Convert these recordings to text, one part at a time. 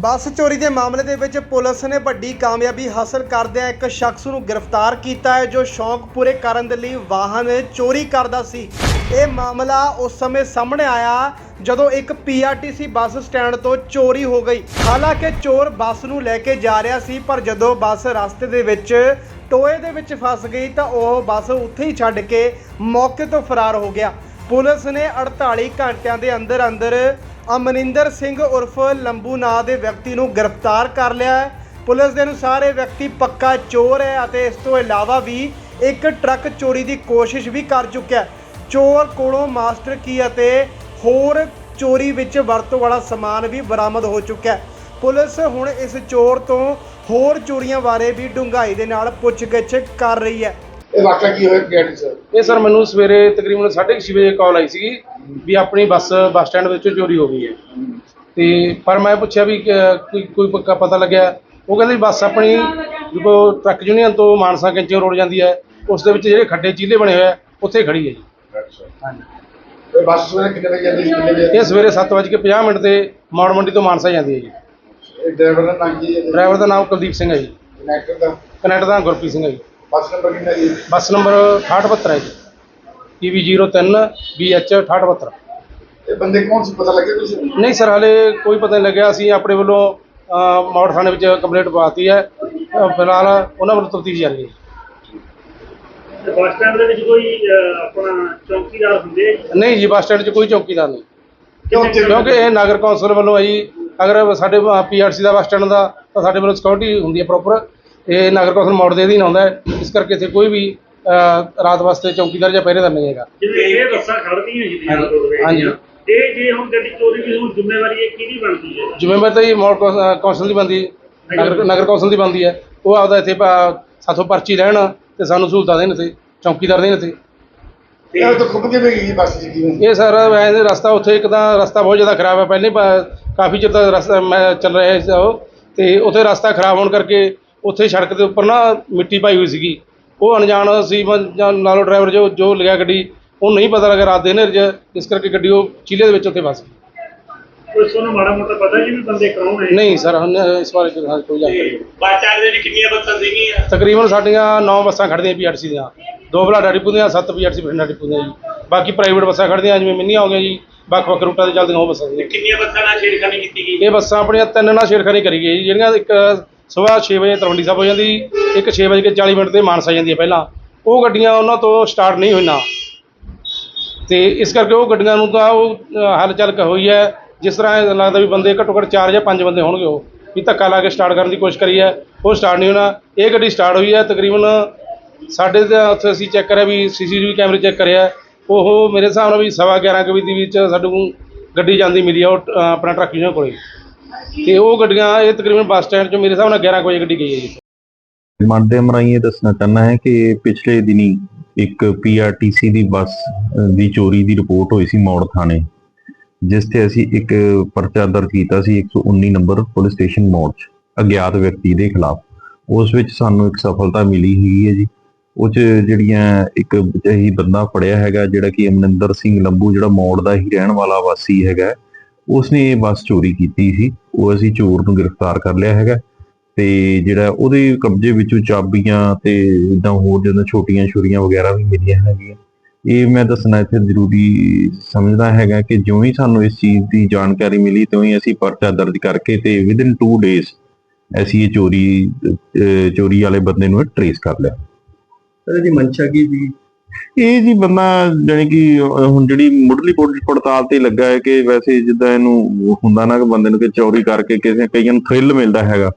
ਬੱਸ ਚੋਰੀ ਦੇ ਮਾਮਲੇ ਦੇ ਵਿੱਚ ਪੁਲਿਸ ਨੇ ਵੱਡੀ ਕਾਮਯਾਬੀ ਹਾਸਲ ਕਰਦਿਆਂ ਇੱਕ ਸ਼ਖਸ ਨੂੰ ਗ੍ਰਿਫਤਾਰ ਕੀਤਾ ਹੈ, ਜੋ ਸ਼ੌਂਕ ਪੂਰੇ ਕਰਨ ਦੇ ਲਈ ਵਾਹਨ ਚੋਰੀ ਕਰਦਾ ਸੀ। ਇਹ ਮਾਮਲਾ ਉਸ ਸਮੇਂ ਸਾਹਮਣੇ ਆਇਆ ਜਦੋਂ ਇੱਕ ਪੀਆਰਟੀਸੀ ਬੱਸ ਸਟੈਂਡ ਤੋਂ ਚੋਰੀ ਹੋ ਗਈ। ਹਾਲਾਂਕਿ ਚੋਰ ਬੱਸ ਨੂੰ ਲੈ ਕੇ ਜਾ ਰਿਹਾ ਸੀ, ਪਰ ਜਦੋਂ ਬੱਸ ਰਸਤੇ ਦੇ ਵਿੱਚ ਟੋਏ ਦੇ ਵਿੱਚ ਫਸ ਗਈ ਤਾਂ ਉਹ ਬੱਸ ਉੱਥੇ ਹੀ ਛੱਡ ਕੇ ਮੌਕੇ ਤੋਂ ਫਰਾਰ ਹੋ ਗਿਆ। ਪੁਲਿਸ ਨੇ 48 ਘੰਟਿਆਂ ਦੇ ਅੰਦਰ ਅੰਦਰ ਅਮਨਿੰਦਰ ਸਿੰਘ ਉਰਫ ਲੰਬੂ ਨਾਂ ਦੇ ਵਿਅਕਤੀ ਨੂੰ ਗ੍ਰਿਫਤਾਰ ਕਰ ਲਿਆ ਹੈ। ਪੁਲਿਸ ਦੇ ਅਨੁਸਾਰ ਇਹ ਵਿਅਕਤੀ ਪੱਕਾ ਚੋਰ ਹੈ ਅਤੇ ਇਸ ਤੋਂ ਇਲਾਵਾ ਵੀ ਇੱਕ ਟਰੱਕ ਚੋਰੀ ਦੀ ਕੋਸ਼ਿਸ਼ ਵੀ ਕਰ ਚੁੱਕਿਆ ਚੋਰ ਕੋਲੋਂ ਮਾਸਟਰ ਕੀ ਅਤੇ ਹੋਰ ਚੋਰੀ ਵਿੱਚ ਵਰਤੋਂ ਵਾਲਾ ਸਮਾਨ ਵੀ ਬਰਾਮਦ ਹੋ ਚੁੱਕਿਆ ਪੁਲਿਸ ਹੁਣ ਇਸ ਚੋਰ ਤੋਂ ਹੋਰ ਚੋਰੀਆਂ ਬਾਰੇ ਵੀ ਡੂੰਘਾਈ ਦੇ ਨਾਲ ਪੁੱਛਗਿੱਛ ਕਰ ਰਹੀ ਹੈ। ਇਹ ਵਾਕਿਆ ਕੀ ਹੋਇਆ? ਪੀਆਰਟੀ ਸਰ ਇਹ ਸਰ ਮੈਨੂੰ ਸਵੇਰੇ ਤਕਰੀਬਨ 6:30 ਵਜੇ ਕਾਲ ਆਈ ਸੀਗੀ ਵੀ ਆਪਣੀ ਬੱਸ ਬੱਸ ਸਟੈਂਡ ਵਿੱਚ ਚੋਰੀ ਹੋ ਗਈ ਹੈ। ਤੇ ਪਰ ਮੈਂ ਪੁੱਛਿਆ ਵੀ ਕਿ ਕੋਈ ਕੋਈ ਪੱਕਾ ਪਤਾ ਲੱਗਿਆ? ਉਹ ਕਹਿੰਦੇ ਵੀ ਬੱਸ ਆਪਣੀ ਜਦੋਂ ਟਰੱਕ ਯੂਨੀਅਨ ਤੋਂ ਮਾਨਸਾ ਕੈਂਚੀ ਰੋਡ ਜਾਂਦੀ ਹੈ ਉਸ ਦੇ ਵਿੱਚ ਜਿਹੜੇ ਖੱਡੇ ਚੀਲੇ ਬਣੇ ਹੋਏ ਆ ਉੱਥੇ ਖੜੀ ਹੈ ਜੀ। ਅੱਛਾ। ਇਹ ਬੱਸ ਸਵੇਰੇ ਕਿੰਨੇ ਵਜੇ ਜਾਂਦੀ ਸੀ? ਕਿੰਨੇ ਵਜੇ? ਇਹ ਸਵੇਰੇ 7:50 ਮਿੰਟ ਤੇ ਮੌੜ ਮੰਡੀ ਤੋਂ ਮਾਨਸਾ ਜਾਂਦੀ ਹੈ ਜੀ। ਇਹ ਡਰਾਈਵਰ ਦਾ ਨਾਮ ਕੀ ਹੈ? ਡਰਾਈਵਰ ਦਾ ਨਾਮ ਕੁਲਦੀਪ ਸਿੰਘ ਹੈ ਜੀ। ਕਨੈਕਟਰ ਦਾ? ਕਨੈਕਟਰ ਦਾ ਨਾਮ ਗੁਰਪ੍ਰੀਤ ਸਿੰਘ ਹੈ ਜੀ। ਬੱਸ ਨੰਬਰ ਕਿੰਨਾ ਜੀ? ਬੱਸ ਨੰਬਰ 6872 ਹੈ ਜੀ। PV03 BH 6872 ਇਹ ਬੰਦੇ ਕੌਣ ਸੀ? ਪਤਾ ਲੱਗਿਆ ਕੁਛ? ਨਹੀਂ ਸਰ ਹਲੇ ਕੋਈ ਪਤਾ ਨਹੀਂ ਲੱਗਿਆ। ਅਸੀਂ ਆਪਣੇ ਵੱਲੋਂ ਮੌੜ ਥਾਣੇ ਵਿੱਚ ਕੰਪਲੇਂਟ ਪਾਤੀ ਹੈ। ਫਿਲਹਾਲ ਉਹਨਾਂ ਵੱਲੋਂ ਤਫਤੀਸ਼ ਜਾਰੀ ਹੈ। ਤੇ ਬੱਸ ਸਟੈਂਡ ਦੇ ਵਿੱਚ ਕੋਈ ਅਹ, ਆਪਣਾ ਚੌਕੀਦਾਰ ਹੁੰਦੇ ਆ ਜੀ? ਨਹੀਂ ਜੀ ਬੱਸ ਸਟੈਂਡ 'ਚ ਕੋਈ ਚੌਕੀਦਾਰ ਨਹੀਂ। ਕਿਉਂਕਿ ਇਹ ਨਗਰ ਕੌਂਸਲ ਵੱਲੋਂ ਹੈ ਜੀ। ਅਗਰ ਸਾਡੇ ਪੀਆਰਸੀ ਦਾ ਬੱਸ ਸਟੈਂਡ ਦਾ ਤਾਂ ਸਾਡੇ ਵੱਲੋਂ ਸਿਕਿਉਰਿਟੀ ਹੁੰਦੀ ਹੈ ਪ੍ਰੋਪਰ ਇਹ ਨਗਰ ਕੌਂਸਲ ਮੋੜ ਦੇ ਅਧੀਨ ਆਉਂਦਾ ਹੈ। ਇਸ ਕਰਕੇ ਇੱਥੇ ਕੋਈ ਵੀ ਰਾਤ ਵਾਸਤੇ ਚੌਕੀਦਾਰ ਜਾਂ ਪਹਿਰੇਦਾਰ ਨਹੀਂ ਹੈਗਾ। ਜਿਵੇਂ ਇਹ ਬੱਸਾਂ ਖੜਦੀਆਂ ਜੀ ਦੀਆਂ ਹਾਂਜੀ, ਹਾਂਜੀ। ਦੀਆਂ। ਇਹ ਜੇ ਹੁਣ ਗੱਡੀ ਚੋਰੀ ਦੀ ਹੁਣ ਜ਼ਿੰਮੇਵਾਰੀ ਇਹ ਕਿਹਦੀ ਬਣਦੀ ਹੈ? ਜ਼ਿੰਮੇਵਾਰੀ ਤਾਂ ਜੀ ਮੋੜ ਕੌ- ਕੌਂਸਲ ਦੀ ਬੰਦੀ ਨਗਰ ਨਗਰ ਕੌਂਸਲ। ਦੀ ਬੰਦੀ ਹੈ। ਉਹ ਆਪਦਾ ਇੱਥੇ ਪ- ਸਾਥੋਂ ਪਰਚੀ ਲੈਣ ਤੇ ਸਾਨੂੰ ਸਹੂਲਤਾਂ ਦੇਣ ਤੇ ਚੌਕੀਦਾਰ ਦੇਣ ਤੇ ਇਹ ਤਾਂ ਖੁੱਬ ਕਿਵੇਂ ਗਈ ਬੱਸ ਜੀ ਕਿਵੇਂ ਇਹ ਸਰ ਵੈਸੇ ਰਸਤਾ ਉੱਥੇ ਇੱਕ ਤਾਂ ਰਸਤਾ ਬਹੁਤ ਜ਼ਿਆਦਾ ਖਰਾਬ ਹੈ। ਪਹਿਲੇ ਪ- ਕਾਫੀ ਚਿਰ ਤੱਕ ਰਸਤਾ ਮੈਂ ਚੱਲ ਰਿਹਾ ਸੀ ਉਹ। ਤੇ ਉੱਥੇ ਰਸਤਾ ਖਰਾਬ ਹੋਣ ਕਰਕੇ ਉੱਥੇ ਸੜਕ ਦੇ ਉੱਪਰ ਨਾ ਮਿੱਟੀ ਪਾਈ ਹੋਈ ਸੀਗੀ। ਉਹ ਅਣਜਾਣ ਸੀ ਜਾਂ ਨਾਲੋਂ ਡਰਾਈਵਰ ਜੋ ਜੋ ਲਿਆ ਗੱਡੀ ਉਹ ਨਹੀਂ ਪਤਾ ਲੱਗਾ ਰਾਤ ਦੇ ਹਨੇਰੇ 'ਚ ਇਸ ਕਰਕੇ ਗੱਡੀ ਉਹ ਚੀਲੇ ਦੇ ਵਿੱਚ ਉੱਥੇ ਫਸ ਗਈ। ਕੋਈ ਤੁਹਾਨੂੰ ਮਾੜਾ ਮੋਟਾ ਪਤਾ ਜੀ ਵੀ ਬੰਦੇ ਕੌਣ ਨਹੀਂ ਸਰ ਹੁਣ ਇਸ ਬਾਰੇ ਕੋਈ ਕੋਈ ਜਾਣਕਾਰੀ ਨਹੀਂ। ਬੱਸ ਸਟੈਂਡ ਦੇ ਵਿੱਚ ਕਿੰਨੀਆਂ ਬੱਸਾਂ ਸੀਗੀਆਂ? ਤਕਰੀਬਨ ਸਾਡੀਆਂ 9 ਬੱਸਾਂ ਖੜਦੀਆਂ ਪੀਆਰਟੀਸੀ ਦੀਆਂ। ਦੋ ਬਲਾਡਾ ਡਿਪੂ ਦੀਆਂ 7 ਪੀਆਰਟੀਸੀ ਬਠਿੰਡਾ ਡਿਪੂ ਦੀਆਂ ਜੀ। ਬਾਕੀ ਪ੍ਰਾਈਵੇਟ ਬੱਸਾਂ ਖੜਦੀਆਂ ਜਿਵੇਂ ਮਿੰਨੀਆਂ ਹੋ ਗਈਆਂ ਜੀ। ਵੱਖ ਵੱਖ ਰੂਟਾਂ ਤੇ ਚੱਲਦੀਆਂ ਉਹ ਬੱਸਾਂ ਸੀ ਕਿੰਨੀਆਂ ਬੱਸਾਂ ਨਾਲ ਛੇੜਖਾਨੀ ਕੀਤੀ ਗਈ? ਇਹ ਬੱਸਾਂ ਆਪਣੀਆਂ ਤਿੰਨ ਨਾਲ ਛੇੜਖਾਨੀ ਕਰੀ ਗਈ ਜੀ। ਜਿਹੜੀਆਂ ਇੱਕ ਸਵੇਰ 6 ਵਜੇ ਤਲਵੰਡੀ ਸਾਹਿਬ ਹੋ ਜਾਂਦੀ ਇੱਕ 6 ਵਜੇ ਕੇ 40 ਮਿੰਟ ਤੇ ਮਾਨਸਾ ਜਾਂਦੀ ਹੈ ਪਹਿਲਾਂ। ਉਹ ਗੱਡੀਆਂ ਉਹਨਾਂ ਤੋਂ ਸਟਾਰਟ ਨਹੀਂ ਹੋਈਆਂ। ਤੇ ਇਸ ਕਰਕੇ ਉਹ ਗੱਡੀਆਂ ਨੂੰ ਤਾਂ ਉਹ ਅ, ਹਲਚਲ ਹੋਈ ਹੈ। ਜਿਸ ਤਰ੍ਹਾਂ ਲੱਗਦਾ ਵੀ ਬੰਦੇ ਘੱਟੋ ਘੱਟ 4 ਜਾਂ 5 ਬੰਦੇ ਹੋਣਗੇ ਉਹ। ਵੀ ਧੱਕਾ ਲਾ ਕੇ ਸਟਾਰਟ ਕਰਨ ਦੀ ਕੋਸ਼ਿਸ਼ ਕਰੀ ਹੈ। ਉਹ ਸਟਾਰਟ ਨਹੀਂ ਹੋਣਾ। ਇਹ ਗੱਡੀ ਸਟਾਰਟ ਹੋਈ ਹੈ ਤਕਰੀਬਨ ਸਾਡੇ ਤੇ ਉੱਥੇ ਅਸੀਂ ਚੈੱਕ ਕਰਿਆ ਵੀ ਸੀਸੀਟੀਵੀ ਕੈਮਰੇ ਚੈੱਕ ਕਰਿਆ। ਉਹ ਮੇਰੇ ਹਿਸਾਬ ਨਾਲ ਵੀ ਸਵਾ 11 ਕੁ ਵਜੇ ਦੇ ਵਿੱਚ ਸਾਨੂੰ ਗੱਡੀ ਜਾਂਦੀ ਮਿਲੀ ਆ ਉਹ ਅ, ਆਪਣਾ ਟਰੱਕ ਜਿਹਨਾਂ ਕੋਲੇ। ਤੇ ਉਹ ਗੱਡੀਆਂ ਇਹ ਤਕਰੀਬਨ ਬੱਸ ਸਟੈਂਡ 'ਚੋਂ ਮੇਰੇ ਹਿਸਾਬ ਨਾਲ 11 ਵਜੇ ਗੱਡੀ ਗਈ ਹੈ ਜੀ। ਮਾਧਿਅਮ ਰਾਹੀਂ ਇਹ ਦੱਸਣਾ ਚਾਹੁੰਦਾ ਹੈ ਕਿ ਪਿਛਲੇ ਦਿਨੀ ਇੱਕ ਪੀਆਰਟੀਸੀ ਦੀ ਬੱਸ ਦੀ ਚੋਰੀ ਦੀ ਰਿਪੋਰਟ ਹੋਈ ਸੀ ਮੌੜ ਥਾਣੇ, ਜਿਸ ਤੇ ਅਸੀਂ ਇੱਕ ਪਰਚਾ ਦਰਜ ਕੀਤਾ ਸੀ 119 ਨੰਬਰ ਪੁਲਿਸ ਸਟੇਸ਼ਨ ਮੌੜ 'ਚ, ਅਗਿਆਤ ਵਿਅਕਤੀ ਦੇ ਖਿਲਾਫ। ਉਸ ਵਿੱਚ ਸਾਨੂੰ ਇੱਕ ਸਫਲਤਾ ਮਿਲੀ ਹੈਗੀ ਹੈ ਜੀ। ਉਹ 'ਚ ਜਿਹੜੀਆਂ ਇੱਕ ਹੀ ਬੰਦਾ ਫੜਿਆ ਹੈਗਾ, ਜਿਹੜਾ ਕਿ ਅਮਨਿੰਦਰ ਸਿੰਘ ਲੰਬੂ ਜਿਹੜਾ ਮੌੜ ਦਾ ਹੀ ਰਹਿਣ ਵਾਲਾ ਵਾਸੀ ਹੈਗਾ ਉਸਨੇ ਇਹ ਬੱਸ ਚੋਰੀ ਕੀਤੀ ਸੀ। ਉਹ ਅਸੀਂ ਚੋਰ ਨੂੰ ਗ੍ਰਿਫਤਾਰ ਕਰ ਲਿਆ ਹੈਗਾ। ਤੇ ਜਿਹੜਾ ਉਹਦੇ ਕਬਜ਼ੇ ਵਿੱਚੋਂ ਚਾਬੀਆਂ ਤੇ ਇਦਾਂ ਹੋਰ ਜਦੋਂ ਛੋਟੀਆਂ ਛੁਰੀਆਂ ਵਗੈਰਾ ਵੀ ਮਿਲੀਆਂ ਹੈਗੀਆਂ। ਇਹ ਮੈਂ ਦੱਸਣਾ ਇੱਥੇ ਜ਼ਰੂਰੀ ਸਮਝਦਾ ਹੈਗਾ ਕਿ ਜਿਉਂ ਹੀ ਸਾਨੂੰ ਇਸ ਚੀਜ਼ ਦੀ ਜਾਣਕਾਰੀ ਮਿਲੀ ਤਿਉਂ ਹੀ ਅਸੀਂ ਪਰਚਾ ਦਰਜ ਕਰਕੇ ਤੇ ਵਿਦਿਨ 2 ਡੇਜ਼ ਅਸੀਂ ਇਹ ਚੋਰੀ ਚੋਰੀ ਵਾਲੇ ਬੰਦੇ ਨੂੰ ਟ੍ਰੇਸ ਕਰ ਲਿਆ। ਸਰ, ਇਹਦੀ ਮਨਸ਼ਾ ਕੀ ਸੀ? ਇਹ ਜੀ ਬੰਦਾ ਜਾਣੀ ਕਿ ਹੁਣ ਜਿਹੜੀ ਮੁੱਢਲੀ ਪੜ- ਪੜਤਾਲ ਤੇ ਲੱਗਾ ਹੈ ਕਿ ਵੈਸੇ ਜਿੱਦਾਂ ਇਹਨੂੰ ਹੁੰਦਾ ਨਾ ਕਿ ਬੰਦੇ ਨੂੰ ਕਿ ਚੋਰੀ ਕਰਕੇ ਕਿਸੇ ਕਈਆਂ ਨੂੰ ਥ੍ਰਿਲ ਮਿਲਦਾ ਹੈਗਾ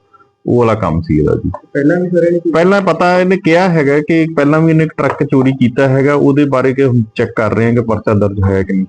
ਉਹ ਵਾਲਾ ਕੰਮ ਸੀ ਇਹਦਾ ਜੀ। ਪਹਿਲਾਂ ਵੀ ਕੋਈ ਪਹਿਲਾਂ ਪਤਾ ਇਹਨੇ ਕਿਹਾ ਹੈਗਾ ਕਿ ਪਹਿਲਾਂ ਵੀ ਇਹਨੇ ਇੱਕ ਟਰੱਕ ਚੋਰੀ ਕੀਤਾ ਹੈਗਾ ਉਹਦੇ ਬਾਰੇ ਕਿ ਚੈੱਕ ਕਰ ਰਹੇ ਹਾਂ ਕਿ ਪਰਚਾ ਦਰਜ ਹੋਇਆ ਕਿ ਨਹੀਂ।